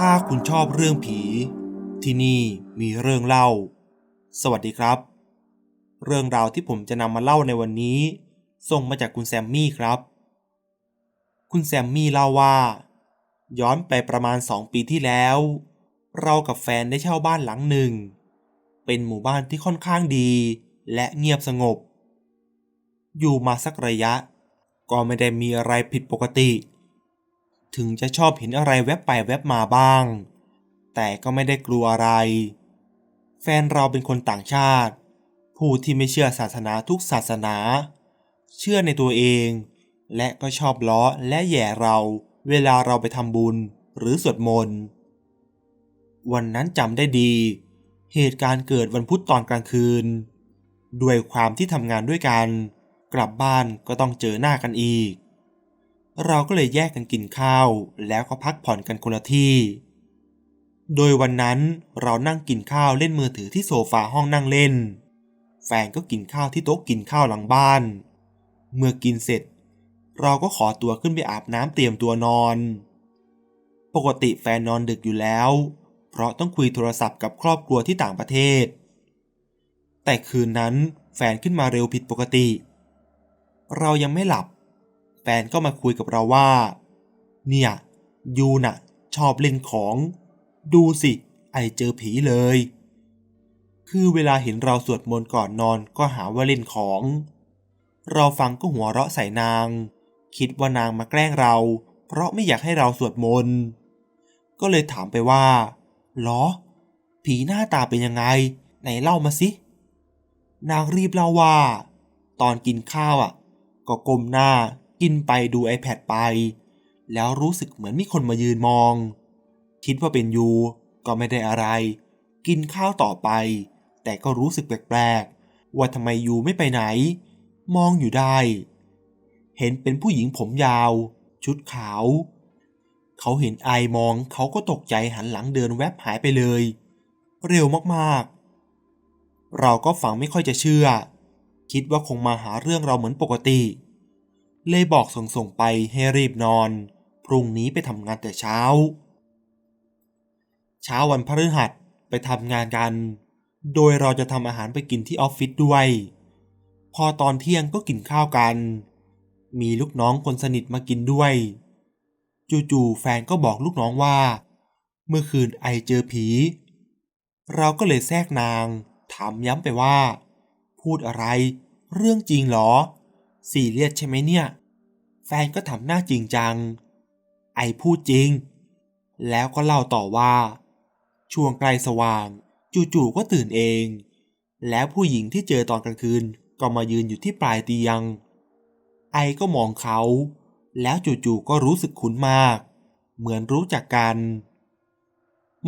ถ้าคุณชอบเรื่องผี ที่นี่มีเรื่องเล่า สวัสดีครับ เรื่องราวที่ผมจะนำมาเล่าในวันนี้ ส่งมาจากคุณแซมมี่ครับ คุณแซมมี่เล่าว่า ย้อนไปประมาณสองปีที่แล้ว เรากับแฟนได้เช่าบ้านหลังหนึ่ง เป็นหมู่บ้านที่ค่อนข้างดีและเงียบสงบ อยู่มาสักระยะ ก็ไม่ได้มีอะไรผิดปกติ ถึงจะชอบเห็นอะไรแวบไปแวบมาบ้าง แต่ก็ไม่ได้กลัวอะไร แฟนเราเป็นคนต่างชาติ ผู้ที่ไม่เชื่อศาสนาทุกศาสนา เชื่อในตัวเอง และก็ชอบล้อและแย่เรา เวลาเราไปทำบุญหรือสวดมนต์ วันนั้นจำได้ดี เหตุการณ์เกิดวันพุธตอนกลางคืน ด้วยความที่ทำงานด้วยกัน กลับบ้านก็ต้องเจอหน้ากันอีก เราก็เลยแยกกันกินข้าว แล้วก็พักผ่อนกันคนละที่ โดยวันนั้นเรานั่งกินข้าวเล่นมือถือที่โซฟาห้องนั่งเล่น แฟนก็กินข้าวที่โต๊ะกินข้าวหลังบ้าน เมื่อกินเสร็จ เราก็ขอตัวขึ้นไปอาบน้ำเตรียมตัวนอน ปกติแฟนนอนดึกอยู่แล้ว เพราะต้องคุยโทรศัพท์กับครอบครัวที่ต่างประเทศ แต่คืนนั้นแฟนขึ้นมาเร็วผิดปกติ เรายังไม่หลับ แฟนก็มาคุยกับเราว่า เนี่ยยูน่ะ ชอบเล่นของ ดูสิ ไอเจอผีเลย คือเวลาเห็นเราสวดมนต์ก่อนนอนก็หาว่าเล่นของ เราฟังก็หัวเราะใส่นาง คิดว่านางมาแกล้งเรา เพราะไม่อยากให้เราสวดมนต์ก็เลยถามไปว่าหรอ ผีหน้าตาเป็นยังไง ไหนเล่ามาสิ นางรีบเล่าว่า ตอนกินข้าวอะ ก็ก้มหน้า กินไปดู iPad ไป แล้วรู้สึกเหมือนมีคนมายืนมอง คิดว่าเป็นยูก็ไม่ได้อะไร กินข้าวต่อไป แต่ก็รู้สึกแปลกๆ ว่าทำไมยูไม่ไปไหน มองอยู่ได้ เห็นเป็นผู้หญิงผมยาว ชุดขาว เขาเห็นไอมองเขาก็ตกใจหันหลังเดินแวบหายไปเลย เร็วมากๆ เราก็ฟังไม่ค่อยจะเชื่อ คิดว่าคงมาหาเรื่องเราเหมือนปกติ เลยบอกส่งๆไปให้รีบนอน พรุ่งนี้ไปทำงานแต่เช้า เช้าวันพฤหัสไปทำงานกัน โดยเราจะทำอาหารไปกินที่ออฟฟิศด้วย พอตอนเที่ยงก็กินข้าวกัน มีลูกน้องคนสนิทมากินด้วย จู่ๆแฟนก็บอกลูกน้องว่า เมื่อคืนไอเจอผี เราก็เลยแทรกนาง ถามย้ำไปว่า พูดอะไร เรื่องจริงหรอ สีเรียสใช่ไหมเนี่ย แฟนก็ทำหน้าจริงจัง ไอพูดจริง แล้วก็เล่าต่อว่า ช่วงใกล้สว่าง จู่ๆก็ตื่นเอง แล้วผู้หญิงที่เจอตอนกลางคืนก็มายืนอยู่ที่ปลายเตียง ไอก็มองเขา แล้วจู่ๆก็รู้สึกคุ้นมาก เหมือนรู้จักกัน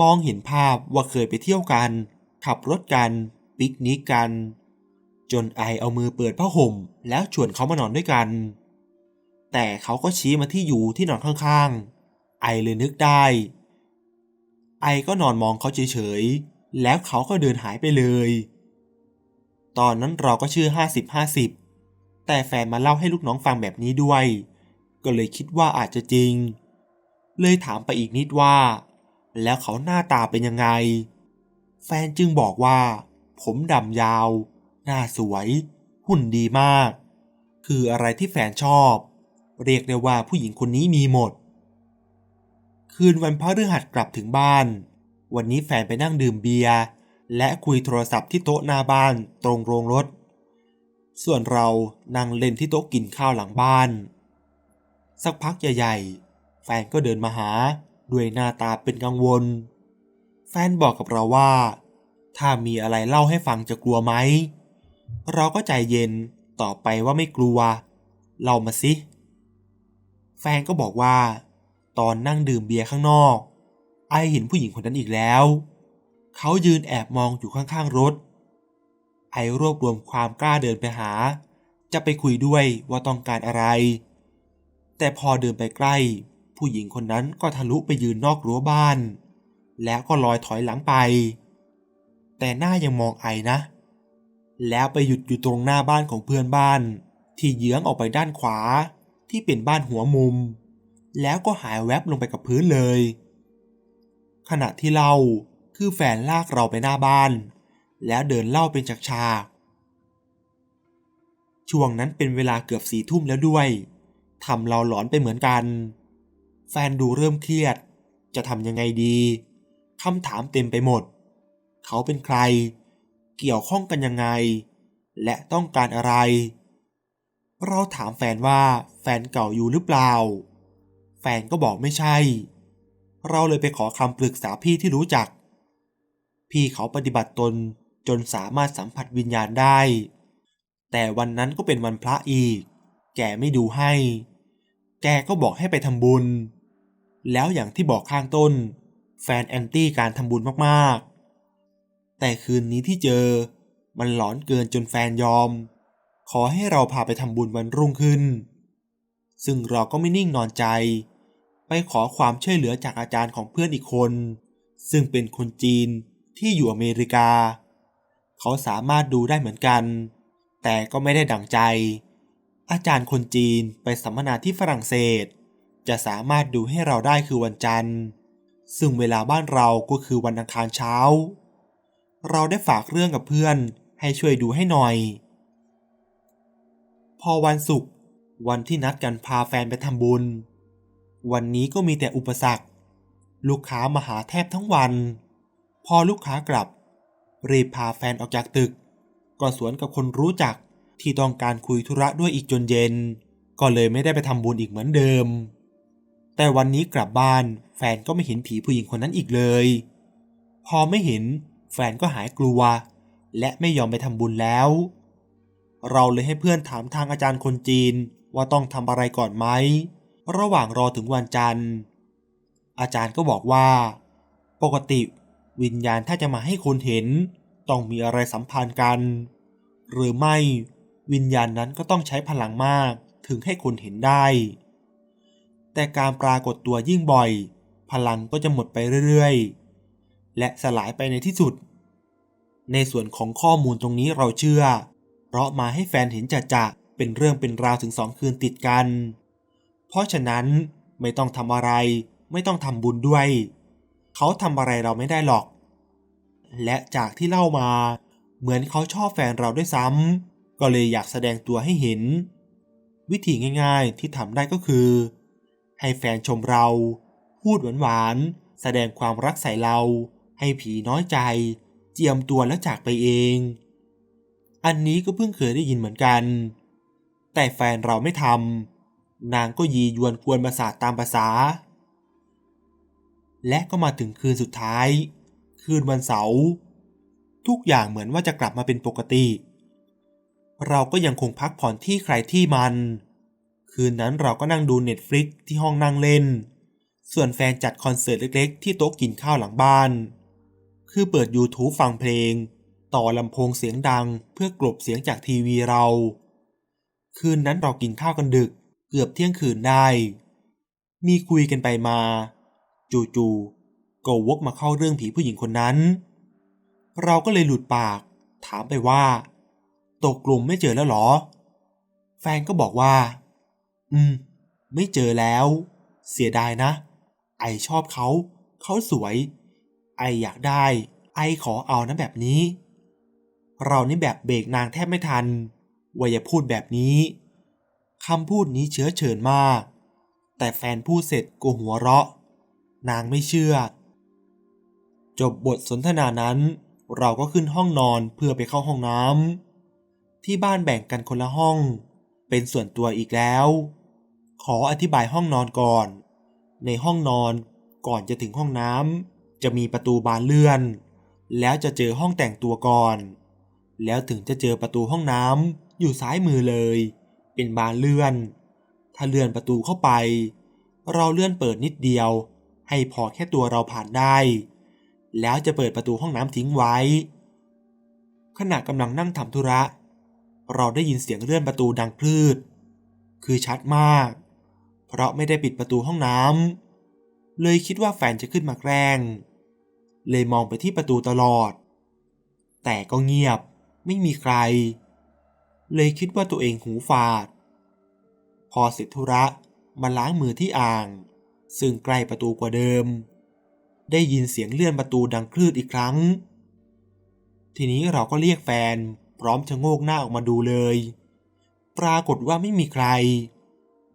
มองเห็นภาพว่าเคยไปเที่ยวกัน ขับรถกัน ปิกนิกกัน จนไอเอามือเปิดผ้าห่ม แล้วชวนเขามานอนด้วยกัน แต่เขาก็ชี้มาที่อยู่ที่นอนข้างๆ ไอเลยนึกได้ ไอก็นอนมองเขาเฉยๆ แล้วเขาก็เดินหายไปเลย ตอนนั้นเราก็เชื่อ 50-50 แต่แฟนมาเล่าให้ลูกน้องฟังแบบนี้ด้วย ก็เลยคิดว่าอาจจะจริง เลยถามไปอีกนิดว่า แล้วเขาหน้าตาเป็นยังไง แฟนจึงบอกว่า ผมดำยาว หน้าสวย หุ่นดีมาก คืออะไรที่แฟนชอบ เรียกได้ว่าผู้หญิงคนนี้มีหมด คืนวันพฤหัสกลับถึงบ้าน วันนี้แฟนไปนั่งดื่มเบียร์และคุยโทรศัพท์ที่โต๊ะหน้าบ้านตรงโรงรถ ส่วนเรานั่งเล่นที่โต๊ะกินข้าวหลังบ้าน สักพักใหญ่ๆ แฟนก็เดินมาหาด้วยหน้าตาเป็นกังวล แฟนบอกกับเราว่า ถ้ามีอะไรเล่าให้ฟังจะกลัวไหม เราก็ใจเย็นต่อไปว่าไม่กลัวเล่ามาสิ แฟนก็บอกว่า ตอนนั่งดื่มเบียร์ข้างนอก ไอเห็นผู้หญิงคนนั้นอีกแล้ว เขายืนแอบมองอยู่ข้างๆรถ ไอรวบรวมความกล้าเดินไปหา จะไปคุยด้วยว่าต้องการอะไร แต่พอเดินไปใกล้ ผู้หญิงคนนั้นก็ทะลุไปยืนนอกรั้วบ้าน แล้วก็ลอยถอยหลังไป แต่หน้ายังมองไอนะ แล้วไปหยุดอยู่ตรงหน้าบ้านของเพื่อนบ้าน ที่เยื้องออกไปด้านขวา ที่เป็นบ้านหัวมุม แล้วก็หายแวบลงไปกับพื้นเลย ขณะที่เล่าคือแฟนลากเราไปหน้าบ้าน แล้วเดินเล่าเป็นฉากๆช่วงนั้นเป็นเวลาเกือบสี่ทุ่มแล้วด้วยทำเราหลอนไปเหมือนกัน แฟนดูเริ่มเครียด จะทำยังไงดีคำถามเต็มไปหมด เขาเป็นใคร เกี่ยวข้องกันยังไง และต้องการอะไร เราถามแฟนว่าแฟนเก่าอยู่หรือเปล่า แฟนก็บอกไม่ใช่ เราเลยไปขอคำปรึกษาพี่ที่รู้จัก พี่เขาปฏิบัติตนจนสามารถสัมผัสวิญญาณได้ แต่วันนั้นก็เป็นวันพระอีก แกไม่ดูให้ แกก็บอกให้ไปทำบุญ แล้วอย่างที่บอกข้างต้น แฟนแอนตี้การทำบุญมากๆ แต่คืนนี้ที่เจอ มันหลอนเกินจนแฟนยอม ขอให้เราพาไปทำบุญวันรุ่งขึ้น ซึ่งเราก็ไม่นิ่งนอนใจ ไปขอความช่วยเหลือจากอาจารย์ของเพื่อนอีกคน ซึ่งเป็นคนจีนที่อยู่อเมริกา เขาสามารถดูได้เหมือนกัน แต่ก็ไม่ได้ดั่งใจ อาจารย์คนจีนไปสัมมนาที่ฝรั่งเศส จะสามารถดูให้เราได้คือวันจันทร์ ซึ่งเวลาบ้านเราก็คือวันอังคารเช้า เราได้ฝากเรื่องกับเพื่อน ให้ช่วยดูให้หน่อย พอวันศุกร์วันที่นัดกันพาแฟนไปทำบุญ วันนี้ก็มีแต่อุปสรรค ลูกค้ามาหาแทบทั้งวัน พอลูกค้ากลับ รีบพาแฟนออกจากตึก ก็สวนกับคนรู้จักที่ต้องการคุยธุระด้วยอีกจนเย็น ก็เลยไม่ได้ไปทำบุญอีกเหมือนเดิม แต่วันนี้กลับบ้านแฟนก็ไม่เห็นผีผู้หญิงคนนั้นอีกเลย พอไม่เห็น แฟนก็หายกลัว และไม่ยอมไปทำบุญแล้ว เราเลยให้เพื่อนถามทางอาจารย์คนจีนว่าต้องทำอะไรก่อนไหม ระหว่างรอถึงวันจันทร์ อาจารย์ก็บอกว่า ปกติวิญญาณถ้าจะมาให้คนเห็น ต้องมีอะไรสัมพันธ์กัน หรือไม่วิญญาณนั้นก็ต้องใช้พลังมากถึงให้คนเห็นได้ แต่การปรากฏตัวยิ่งบ่อย พลังก็จะหมดไปเรื่อยๆ และสลายไปในที่สุด ในส่วนของข้อมูลตรงนี้เราเชื่อ เพราะมาให้แฟนเห็นจะจะเป็นเรื่องเป็นราวถึงสองคืนติดกัน เพราะฉะนั้นไม่ต้องทำอะไร ไม่ต้องทำบุญด้วย เขาทำอะไรเราไม่ได้หรอก และจากที่เล่ามา เหมือนเขาชอบแฟนเราด้วยซ้ำก็เลยอยากแสดงตัวให้เห็น วิธีง่าย ๆที่ทำได้ก็คือ ให้แฟนชมเรา พูดหวานๆแสดงความรักใส่เรา ให้ผีน้อยใจ เจียมตัวแล้วจากไปเอง อันนี้ก็เพิ่งเคยได้ยินเหมือนกัน แต่แฟนเราไม่ทำนางก็ยียวนกวนประสาทตามภาษา และก็มาถึงคืนสุดท้าย คืนวันเสาร์ทุกอย่างเหมือนว่าจะกลับมาเป็นปกติ เราก็ยังคงพักผ่อนที่ใครที่มัน คืนนั้นเราก็นั่งดูเน็ตฟลิกที่ห้องนั่งเล่น ส่วนแฟนจัดคอนเสิร์ตเล็กๆ ที่โต๊ะกินข้าวหลังบ้าน คือเปิด YouTube ฟังเพลง ต่อลำโพงเสียงดัง เพื่อกลบเสียงจากทีวีเรา คืนนั้นเรากินข้าวกันดึก เกือบเที่ยงคืนได้ มีคุยกันไปมา จู่ๆก็วกมาเข้าเรื่องผีผู้หญิงคนนั้น เราก็เลยหลุดปาก ถามไปว่า ตกกลุ่มไม่เจอแล้วหรอ แฟนก็บอกว่า อืม ไม่เจอแล้ว เสียดายนะ ไอชอบเขา เขาสวย ไออยากได้ ไอขอเอานะแบบนี้ เรานี่แบบเบรกนางแทบไม่ทันว่าอย่าพูดแบบนี้คำพูดนี้เชื้อเชิญมาก แต่แฟนพูดเสร็จก็หัวเราะ นางไม่เชื่อ จบบทสนทนานั้นเราก็ขึ้นห้องนอนเพื่อไปเข้าห้องน้ำที่บ้านแบ่งกันคนละห้อง เป็นส่วนตัวอีกแล้ว ขออธิบายห้องนอนก่อน ในห้องนอนก่อนจะถึงห้องน้ำ จะมีประตูบานเลื่อน แล้วจะเจอห้องแต่งตัวก่อน แล้วถึงจะเจอประตูห้องน้ำอยู่ซ้ายมือเลย เป็นบานเลื่อน ถ้าเลื่อนประตูเข้าไป เราเลื่อนเปิดนิดเดียว ให้พอแค่ตัวเราผ่านได้ แล้วจะเปิดประตูห้องน้ำทิ้งไว้ ขณะกำลังนั่งทำธุระ เราได้ยินเสียงเลื่อนประตูดังพลืด คือชัดมาก เพราะไม่ได้ปิดประตูห้องน้ำเลยคิดว่าแฟนจะขึ้นมาแกล้ง เลยมองไปที่ประตูตลอด แต่ก็เงียบไม่มีใคร เลยคิดว่าตัวเองหูฝาด พอเสร็จธุระมาล้างมือที่อ่าง ซึ่งใกล้ประตูกว่าเดิม ได้ยินเสียงเลื่อนประตูดังคลืดอีกครั้ง ทีนี้เราก็เรียกแฟนพร้อมชะโงกหน้าออกมาดูเลย ปรากฏว่าไม่มีใคร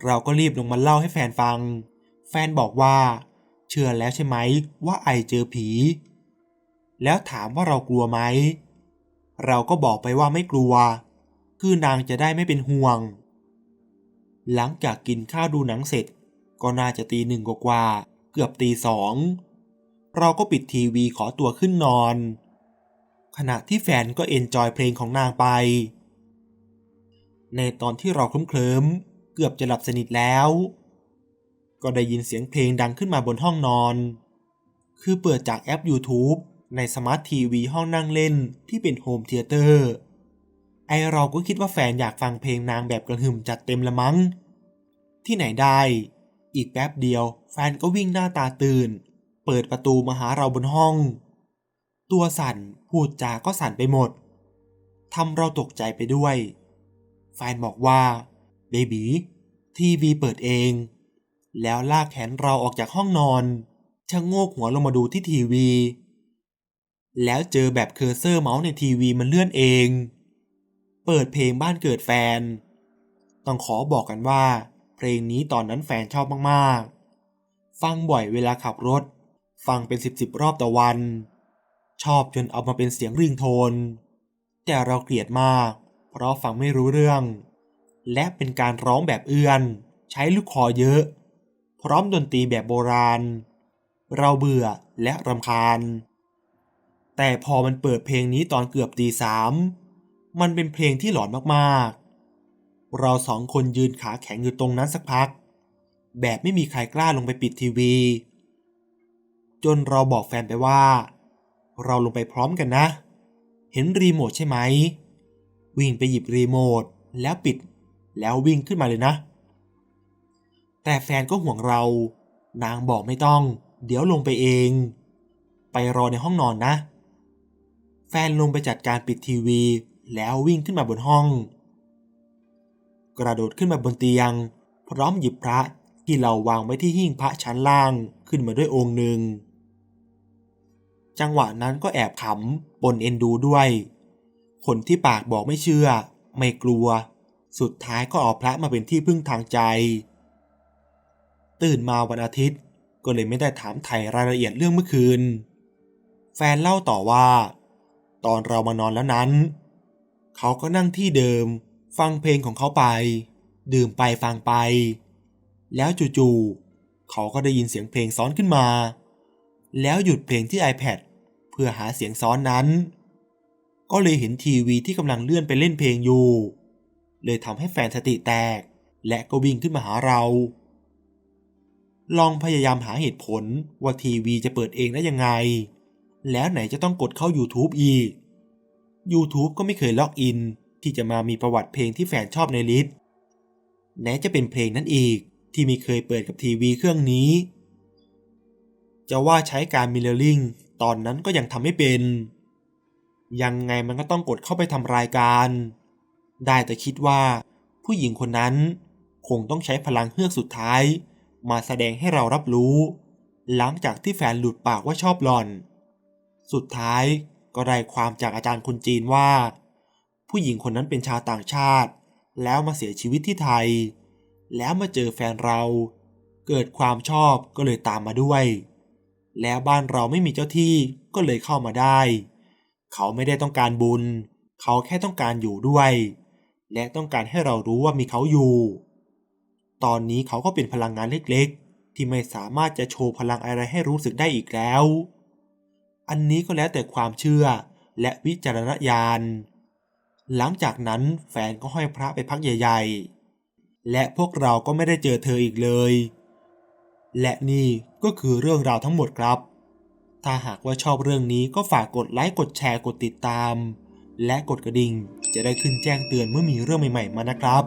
เราก็รีบลงมาเล่าให้แฟนฟัง แฟนบอกว่า เชื่อแล้วใช่ไหมว่าไอเจอผี แล้วถามว่าเรากลัวไหม เราก็บอกไปว่าไม่กลัว คือนางจะได้ไม่เป็นห่วง หลังจากกินข้าวดูหนังเสร็จ ก็น่าจะตีหนึ่งกว่าเกือบตีสอง เราก็ปิดทีวีขอตัวขึ้นนอน ขณะที่แฟนก็เอนจอยเพลงของนางไป ในตอนที่เราเคลิ้มเกือบจะหลับสนิทแล้ว ก็ได้ยินเสียงเพลงดังขึ้นมาบนห้องนอน คือเปิดจากแอป YouTube ในสมาร์ททีวีห้องนั่งเล่นที่เป็นโฮมเทเตอร์ไอเราก็คิดว่าแฟนอยากฟังเพลงนางแบบกระหึ่มจัดเต็มละมั้ง ที่ไหนได้ อีกแป๊บเดียว แฟนก็วิ่งหน้าตาตื่น เปิดประตูมาหาเราบนห้อง ตัวสั่นพูดจาก็สั่นไปหมดทำเราตกใจไปด้วย แฟนบอกว่าเบบีทีวีเปิดเอง แล้วลากแขนเราออกจากห้องนอนชะโงกหัวลงมาดูที่ทีวี แล้วเจอแบบเคอร์เซอร์เมาส์ในทีวีมันเลื่อนเอง เปิดเพลงบ้านเกิดแฟน ต้องขอบอกกันว่า เพลงนี้ตอนนั้นแฟนชอบมากๆ ฟังบ่อยเวลาขับรถ ฟังเป็นสิบสิบรอบต่อวัน ชอบจนเอามาเป็นเสียงริงโทน แต่เราเกลียดมาก เพราะฟังไม่รู้เรื่อง และเป็นการร้องแบบเอื้อน ใช้ลูกคอเยอะ พร้อมดนตรีแบบโบราณ เราเบื่อและรำคาญ แต่พอมันเปิดเพลงนี้ตอนเกือบตีสามมันเป็นเพลงที่หลอนมากๆ เราสองคนยืนขาแข็งอยู่ตรงนั้นสักพัก แบบไม่มีใครกล้าลงไปปิดทีวี จนเราบอกแฟนไปว่า เราลงไปพร้อมกันนะ เห็นรีโมทใช่ไหม วิ่งไปหยิบรีโมทแล้วปิด แล้ววิ่งขึ้นมาเลยนะ แต่แฟนก็ห่วงเรา นางบอกไม่ต้อง เดี๋ยวลงไปเอง ไปรอในห้องนอนนะ แฟนลงไปจัดการปิดทีวี แล้ววิ่งขึ้นมาบนห้อง กระโดดขึ้นมาบนเตียง พร้อมหยิบพระที่เราวางไว้ที่หิ้งพระชั้นล่างขึ้นมาด้วยองค์หนึ่ง จังหวะนั้นก็แอบขำปนเอ็นดูด้วย คนที่ปากบอกไม่เชื่อ ไม่กลัว สุดท้ายก็เอาพระมาเป็นที่พึ่งทางใจ ตื่นมาวันอาทิตย์ ก็เลยไม่ได้ถามไถ่รายละเอียดเรื่องเมื่อคืน แฟนเล่าต่อว่า ตอนเรามานอนแล้วนั้น เขาก็นั่งที่เดิม ฟังเพลงของเขาไป ดื่มไปฟังไป แล้วจู่ๆเขาก็ได้ยินเสียงเพลงซ้อนขึ้นมา แล้วหยุดเพลงที่ iPad เพื่อหาเสียงซ้อนนั้น ก็เลยเห็นทีวีที่กำลังเลื่อนไปเล่นเพลงอยู่ เลยทำให้แฟนสติแตก และก็วิ่งขึ้นมาหาเรา ลองพยายามหาเหตุผลว่าทีวีจะเปิดเองได้ยังไง แล้วไหนจะต้องกดเข้า YouTube อีก YouTube ก็ไม่เคยล็อกอิน ที่จะมามีประวัติเพลงที่แฟนชอบในลิสต์ไหนจะเป็นเพลงนั้นอีกที่ไม่เคยเปิดกับทีวีเครื่องนี้ จะว่าใช้การมิเลอร์ลิงตอนนั้นก็ยังทำไม่เป็น ยังไงมันก็ต้องกดเข้าไปทำรายการ ได้แต่คิดว่า ผู้หญิงคนนั้นคงต้องใช้พลังเฮือกสุดท้าย มาแสดงให้เรารับรู้ หลังจากที่แฟนหลุดปากว่าชอบหลอน สุดท้ายก็ได้ความจากอาจารย์คนจีนว่า ผู้หญิงคนนั้นเป็นชาวต่างชาติ แล้วมาเสียชีวิตที่ไทย แล้วมาเจอแฟนเรา เกิดความชอบก็เลยตามมาด้วย แล้วบ้านเราไม่มีเจ้าที่ก็เลยเข้ามาได้ เขาไม่ได้ต้องการบุญ เขาแค่ต้องการอยู่ด้วย และต้องการให้เรารู้ว่ามีเขาอยู่ ตอนนี้เขาก็เป็นพลังงานเล็กๆ ที่ไม่สามารถจะโชว์พลังอะไรให้รู้สึกได้อีกแล้ว อันนี้ก็แล้วแต่ความเชื่อและวิจารณญาณ หลังจากนั้นแฟนก็ห้อยพระไปพักใหญ่ๆ และพวกเราก็ไม่ได้เจอเธออีกเลย และนี่ก็คือเรื่องราวทั้งหมดครับ ถ้าหากว่าชอบเรื่องนี้ก็ฝากกดไลค์ กดแชร์ กดติดตาม และกดกระดิ่งจะได้ขึ้นแจ้งเตือนเมื่อมีเรื่องใหม่ๆมานะครับ